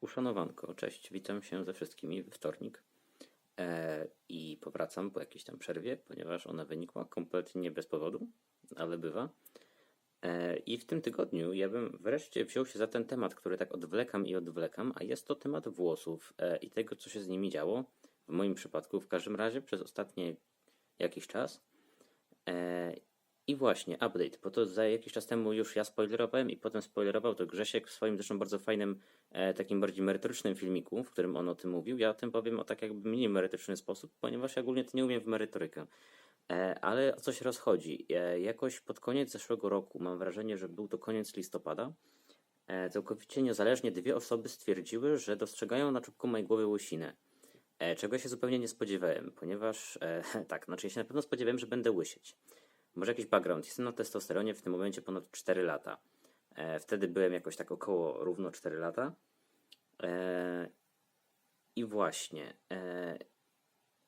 Uszanowanko, cześć, witam się ze wszystkimi we wtornik e, i powracam po jakiejś tam przerwie, ponieważ ona wynikła kompletnie bez powodu, ale bywa. E, I w tym tygodniu ja bym wreszcie wziął się za ten temat, który tak odwlekam i odwlekam, a jest to temat włosów e, i tego, co się z nimi działo, w moim przypadku w każdym razie przez ostatni jakiś czas. I właśnie, update, bo to za jakiś czas temu już ja spoilerowałem i potem spoilerował to Grzesiek w swoim zresztą bardzo fajnym, e, takim bardziej merytorycznym filmiku, w którym on o tym mówił. Ja o tym powiem o tak jakby mniej merytoryczny sposób, ponieważ ja ogólnie to nie umiem w merytorykę. E, ale o co się rozchodzi? E, jakoś pod koniec zeszłego roku, mam wrażenie, że był to koniec listopada, e, całkowicie niezależnie dwie osoby stwierdziły, że dostrzegają na czubku mojej głowy łysinę. E, czego się zupełnie nie spodziewałem, ponieważ e, tak, znaczy ja się na pewno spodziewałem, że będę łysieć. Może jakiś background. Jestem na testosteronie w tym momencie ponad 4 lata. E, wtedy byłem jakoś tak około równo 4 lata. E, I właśnie, e,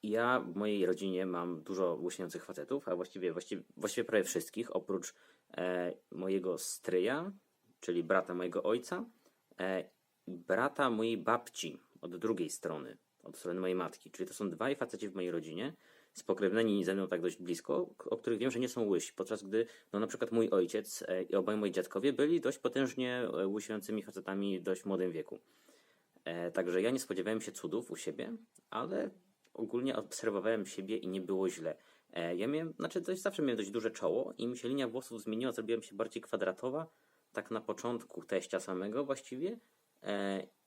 ja w mojej rodzinie mam dużo łysiejących facetów, a właściwie, właściwie, właściwie prawie wszystkich, oprócz e, mojego stryja, czyli brata mojego ojca, e, brata mojej babci od drugiej strony, od strony mojej matki. Czyli to są dwaj faceci w mojej rodzinie, spokrewnieni ze mną tak dość blisko, o których wiem, że nie są łysi, podczas gdy no, na przykład mój ojciec e, i obaj moi dziadkowie byli dość potężnie e, łysiącymi facetami w dość młodym wieku. E, także ja nie spodziewałem się cudów u siebie, ale ogólnie obserwowałem siebie i nie było źle. Ja miałem, znaczy dość, zawsze miałem dość duże czoło i mi się linia włosów zmieniła, zrobiłem się bardziej kwadratowa, tak na początku teścia samego właściwie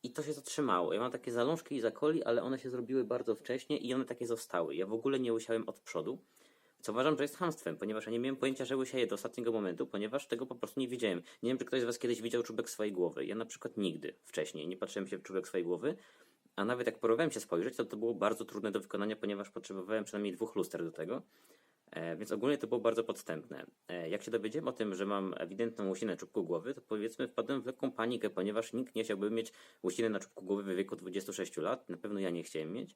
i to się zatrzymało. Ja mam takie zalążki i zakoli, ale one się zrobiły bardzo wcześnie i one takie zostały. Ja w ogóle nie łysiałem od przodu, co uważam, że jest hamstwem, ponieważ ja nie miałem pojęcia, że łysieję do ostatniego momentu, ponieważ tego po prostu nie widziałem. Nie wiem, czy ktoś z Was kiedyś widział czubek swojej głowy. Ja na przykład nigdy wcześniej nie patrzyłem się w czubek swojej głowy, a nawet jak próbowałem się spojrzeć, to to było bardzo trudne do wykonania, ponieważ potrzebowałem przynajmniej dwóch luster do tego. E, więc ogólnie to było bardzo podstępne. E, jak się dowiedziałem o tym, że mam ewidentną łysinę na czubku głowy, to powiedzmy wpadłem w lekką panikę, ponieważ nikt nie chciałby mieć łysiny na czubku głowy w wieku 26 lat. Na pewno ja nie chciałem mieć.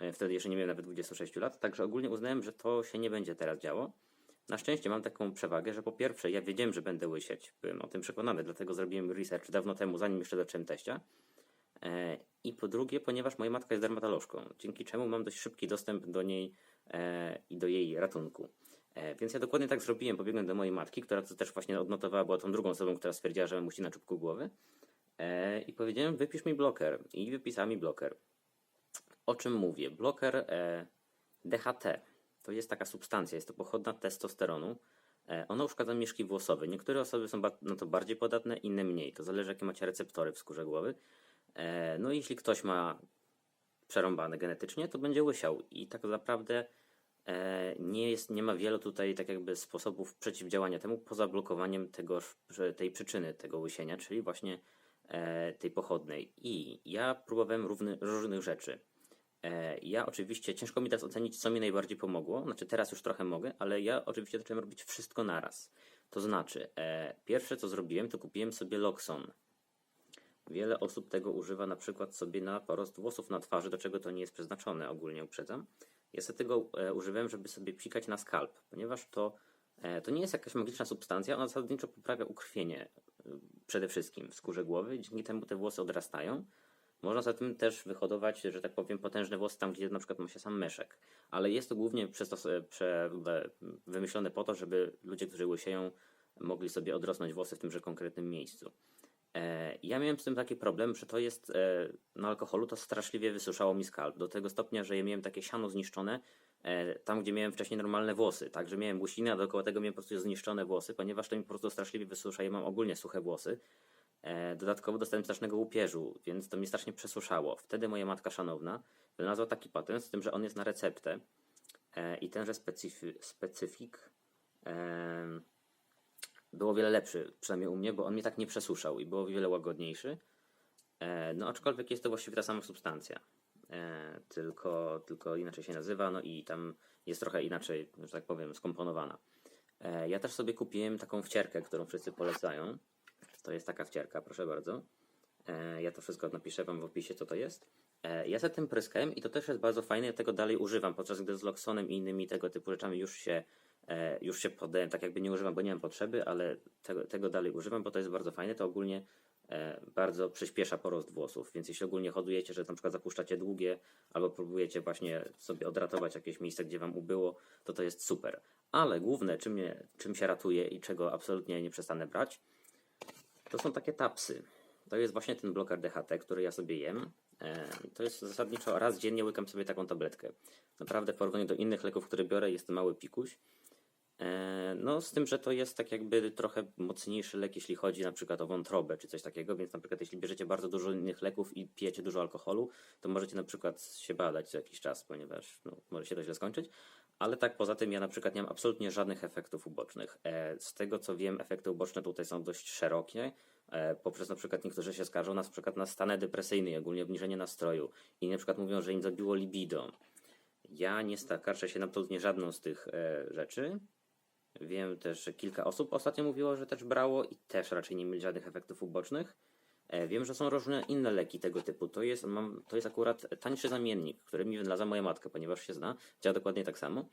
E, Wtedy jeszcze nie miałem nawet 26 lat, także ogólnie uznałem, że to się nie będzie teraz działo. Na szczęście mam taką przewagę, że po pierwsze ja wiedziałem, że będę łysieć, byłem o tym przekonany, dlatego zrobiłem research dawno temu, zanim jeszcze zacząłem teścia. I po drugie, ponieważ moja matka jest dermatolożką, dzięki czemu mam dość szybki dostęp do niej i do jej ratunku. E, Więc ja dokładnie tak zrobiłem, pobiegłem do mojej matki, która to też właśnie odnotowała, była tą drugą osobą, która stwierdziła, że musi na czubku głowy. E, I powiedziałem, wypisz mi bloker. I wypisała mi bloker. O czym mówię? Bloker e, DHT to jest taka substancja, jest to pochodna testosteronu. E, ona uszkadza mieszki włosowe. Niektóre osoby są na to bardziej podatne, inne mniej. To zależy, jakie macie receptory w skórze głowy. E, no i jeśli ktoś ma przerąbane genetycznie, to będzie łysiał. I tak naprawdę e, nie, jest, nie ma wielu tutaj tak jakby sposobów przeciwdziałania temu, poza blokowaniem tego, tej przyczyny tego łysienia, czyli właśnie e, tej pochodnej. I ja próbowałem równy, różnych rzeczy. E, Ja oczywiście, ciężko mi teraz ocenić, co mi najbardziej pomogło. Znaczy, teraz już trochę mogę, ale ja oczywiście zacząłem robić wszystko naraz. To znaczy, e, pierwsze co zrobiłem, to kupiłem sobie Loxon. Wiele osób tego używa na przykład sobie na porost włosów na twarzy, do czego to nie jest przeznaczone, ogólnie uprzedzam. Ja sobie tego e, używałem, żeby sobie psikać na skalp, ponieważ to, e, to nie jest jakaś magiczna substancja, ona zasadniczo poprawia ukrwienie e, przede wszystkim w skórze głowy, dzięki temu te włosy odrastają. Można za tym też wyhodować, że tak powiem, potężne włosy tam, gdzie na przykład ma się sam myszek. Ale jest to głównie wymyślone po to, żeby ludzie, którzy łysieją, mogli sobie odrosnąć włosy w tymże konkretnym miejscu. E, ja miałem z tym taki problem, że to jest e, na alkoholu, to straszliwie wysuszało mi skalp. Do tego stopnia, że ja miałem takie siano zniszczone e, tam, gdzie miałem wcześniej normalne włosy. Także miałem łysinę, a dookoła tego miałem po prostu zniszczone włosy, ponieważ to mi po prostu straszliwie wysusza. Ja mam ogólnie suche włosy. Dodatkowo dostałem strasznego łupieżu, więc to mnie strasznie przesuszało. Wtedy moja matka szanowna wynalazła taki patent, z tym, że on jest na receptę i tenże specyfi- specyfik był o wiele lepszy, przynajmniej u mnie, bo on mnie tak nie przesuszał i był o wiele łagodniejszy. E, no aczkolwiek jest to właściwie ta sama substancja, e, tylko, tylko inaczej się nazywa, no i tam jest trochę inaczej, że tak powiem, skomponowana. E, ja też sobie kupiłem taką wcierkę, którą wszyscy polecają. To jest taka wcierka, proszę bardzo. Ja to wszystko napiszę Wam w opisie, co to jest. Ja za tym pryskałem i to też jest bardzo fajne, ja tego dalej używam, podczas gdy z Loxonem i innymi tego typu rzeczami już się, już się podałem, tak jakby nie używam, bo nie mam potrzeby, ale tego, tego dalej używam, bo to jest bardzo fajne, to ogólnie e, bardzo przyspiesza porost włosów, więc jeśli ogólnie hodujecie, że na przykład zapuszczacie długie albo próbujecie właśnie sobie odratować jakieś miejsce, gdzie wam ubyło, to to jest super. Ale główne, czym, czym się ratuje i czego absolutnie nie przestanę brać, to są takie tapsy. To jest właśnie ten bloker DHT, który ja sobie jem. E, To jest zasadniczo raz dziennie łykam sobie taką tabletkę. Naprawdę w porównaniu do innych leków, które biorę, jest to mały pikuś. E, No, z tym, że to jest tak jakby trochę mocniejszy lek, jeśli chodzi na przykład o wątrobę czy coś takiego, więc na przykład jeśli bierzecie bardzo dużo innych leków i pijecie dużo alkoholu, to możecie na przykład się badać co jakiś czas, ponieważ no, może się to źle skończyć. Ale tak poza tym ja na przykład nie mam absolutnie żadnych efektów ubocznych. E, Z tego co wiem, efekty uboczne tutaj są dość szerokie. e, Poprzez na przykład niektórzy się skarżą na przykład na stany depresyjny, i ogólnie obniżenie nastroju. I na przykład mówią, że im zabiło libido. Ja nie skarżę się na absolutnie żadną z tych rzeczy. Wiem też, że kilka osób ostatnio mówiło, że też brało i też raczej nie mieli żadnych efektów ubocznych. E, Wiem, że są różne inne leki tego typu. To jest, mam, to jest akurat tańszy zamiennik, który mi wynalazła moja matka, ponieważ się zna. Działa dokładnie tak samo.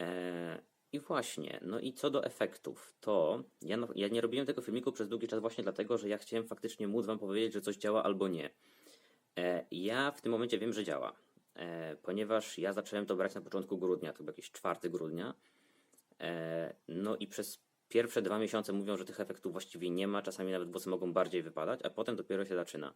E, I właśnie, no i co do efektów, to ja, no, ja nie robiłem tego filmiku przez długi czas właśnie dlatego, że ja chciałem faktycznie móc Wam powiedzieć, że coś działa albo nie. E, ja w tym momencie wiem, że działa, e, ponieważ ja zacząłem to brać na początku grudnia, to był jakiś 4 grudnia. E, no i przez pierwsze dwa miesiące mówią, że tych efektów właściwie nie ma, czasami nawet włosy mogą bardziej wypadać, a potem dopiero się zaczyna.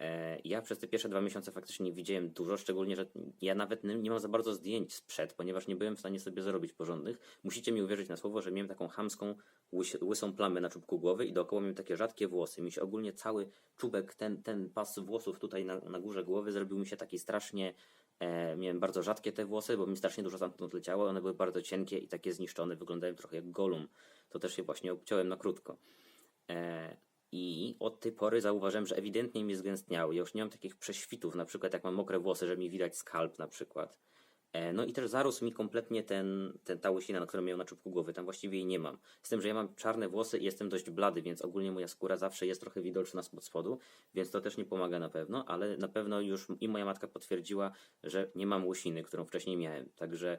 E, Ja przez te pierwsze dwa miesiące faktycznie nie widziałem dużo, szczególnie, że ja nawet nie mam za bardzo zdjęć sprzed, ponieważ nie byłem w stanie sobie zarobić porządnych. Musicie mi uwierzyć na słowo, że miałem taką chamską, łys- łysą plamę na czubku głowy i dookoła miałem takie rzadkie włosy. Mi się ogólnie cały czubek, ten, ten pas włosów tutaj na, na górze głowy zrobił mi się taki strasznie E, miałem bardzo rzadkie te włosy, bo mi strasznie dużo stamtąd leciało. One były bardzo cienkie i takie zniszczone. Wyglądają trochę jak golum. To też się właśnie obciąłem na krótko. E, I od tej pory zauważyłem, że ewidentnie mi zgęstniały. Ja już nie mam takich prześwitów, na przykład jak mam mokre włosy, że mi widać skalp na przykład. E, No i też zarósł mi kompletnie ten, ten, ta łysina, na którą miałem na czubku głowy. Tam właściwie jej nie mam. Z tym, że ja mam czarne włosy i jestem dość blady, więc ogólnie moja skóra zawsze jest trochę widoczna spod spodu, więc to też nie pomaga na pewno, ale na pewno już i moja matka potwierdziła, że nie mam łysiny, którą wcześniej miałem. Także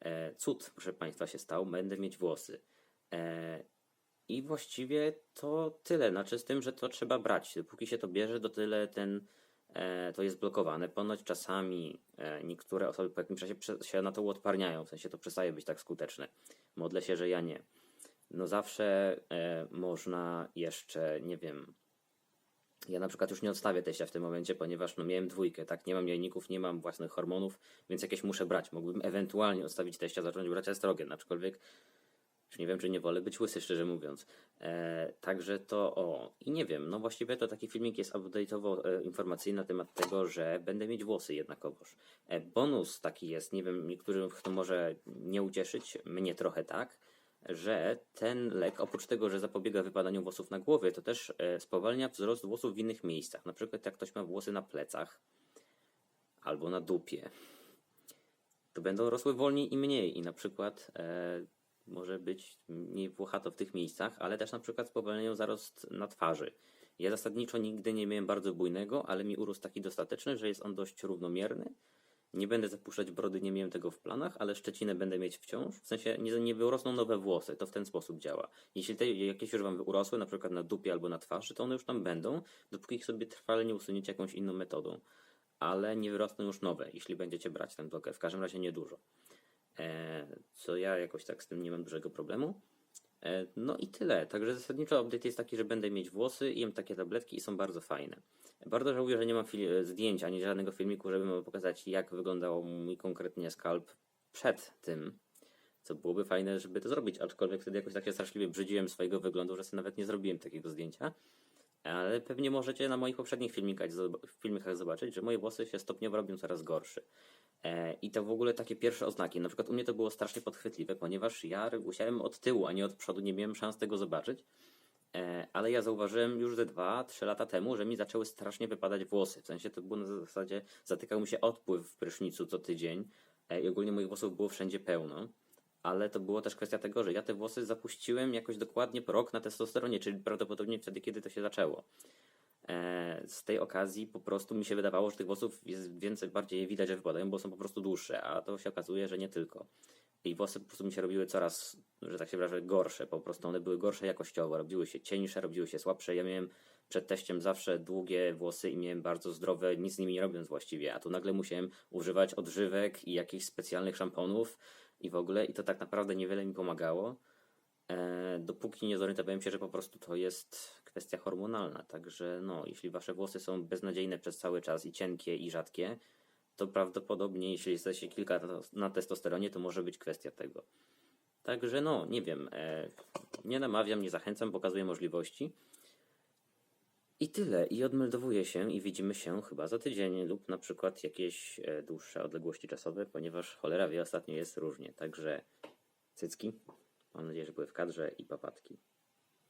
e, cud, proszę Państwa, się stał. Będę mieć włosy. E, I właściwie to tyle. Znaczy z tym, że to trzeba brać. Póki się to bierze, to tyle ten to jest blokowane. Ponoć czasami e, niektóre osoby po jakimś czasie się na to uodparniają, w sensie to przestaje być tak skuteczne. Modlę się, że ja nie. No zawsze e, można jeszcze, nie wiem, ja na przykład już nie odstawię teścia w tym momencie, ponieważ no miałem dwójkę, tak, nie mam jajników, nie mam własnych hormonów, więc jakieś muszę brać. Mógłbym ewentualnie odstawić teścia, zacząć brać estrogen, aczkolwiek już nie wiem, czy nie wolę być łysy, szczerze mówiąc. E, także to o. I nie wiem, no właściwie to taki filmik jest update'owo e, informacyjny na temat tego, że będę mieć włosy jednakowoż. E, bonus taki jest, nie wiem, niektórych to może nie ucieszyć, mnie trochę tak, że ten lek, oprócz tego, że zapobiega wypadaniu włosów na głowie, to też e, spowalnia wzrost włosów w innych miejscach. Na przykład jak ktoś ma włosy na plecach albo na dupie, to będą rosły wolniej i mniej i na przykład e, może być mniej włochato w tych miejscach, ale też na przykład spowalniają zarost na twarzy. Ja zasadniczo nigdy nie miałem bardzo bujnego, ale mi urósł taki dostateczny, że jest on dość równomierny. Nie będę zapuszczać brody, nie miałem tego w planach, ale szczecinę będę mieć wciąż. W sensie nie, nie wyrosną nowe włosy, to w ten sposób działa. Jeśli te jakieś już wam urosły, na przykład na dupie albo na twarzy, to one już tam będą, dopóki ich sobie trwale nie usuniecie jakąś inną metodą. Ale nie wyrosną już nowe, jeśli będziecie brać ten bloker. W każdym razie niedużo. E, co ja jakoś tak z tym nie mam dużego problemu. E, no i tyle. Także zasadniczo update jest taki, że będę mieć włosy, jem takie tabletki i są bardzo fajne. Bardzo żałuję, że nie mam zdjęć ani żadnego filmiku, żeby wam pokazać, jak wyglądał mój konkretnie skalp przed tym. Co byłoby fajne, żeby to zrobić, aczkolwiek wtedy jakoś tak się straszliwie brzydziłem swojego wyglądu, że sobie nawet nie zrobiłem takiego zdjęcia. Ale pewnie możecie na moich poprzednich filmikach, filmikach zobaczyć, że moje włosy się stopniowo robią coraz gorsze. E, I to w ogóle takie pierwsze oznaki. Na przykład u mnie to było strasznie podchwytliwe, ponieważ ja musiałem od tyłu, a nie od przodu, nie miałem szans tego zobaczyć. E, Ale ja zauważyłem już ze 2-3 lata temu, że mi zaczęły strasznie wypadać włosy. W sensie to było na zasadzie, zatykał mi się odpływ w prysznicu co tydzień e, i ogólnie moich włosów było wszędzie pełno. Ale to było też kwestia tego, że ja te włosy zapuściłem jakoś dokładnie rok na testosteronie, czyli prawdopodobnie wtedy, kiedy to się zaczęło. E, z tej okazji po prostu mi się wydawało, że tych włosów jest więcej, bardziej widać, że wypadają, bo są po prostu dłuższe, a to się okazuje, że nie tylko. I włosy po prostu mi się robiły coraz, że tak się wyrażę, gorsze. Po prostu one były gorsze jakościowo, robiły się cieńsze, robiły się słabsze. Ja miałem przed teściem zawsze długie włosy i miałem bardzo zdrowe, nic z nimi nie robiąc właściwie, a tu nagle musiałem używać odżywek i jakichś specjalnych szamponów i w ogóle i to tak naprawdę niewiele mi pomagało, e, dopóki nie zorientowałem się, że po prostu to jest kwestia hormonalna, także no, jeśli wasze włosy są beznadziejne przez cały czas i cienkie i rzadkie, to prawdopodobnie jeśli jesteście kilka na- testosteronie, to może być kwestia tego. Także no, nie wiem, e, nie namawiam, nie zachęcam, pokazuję możliwości. I tyle. I odmeldowuję się i widzimy się chyba za tydzień lub na przykład jakieś e, dłuższe odległości czasowe, ponieważ cholera wie, ostatnio jest różnie. Także cycki, mam nadzieję, że były w kadrze i papatki.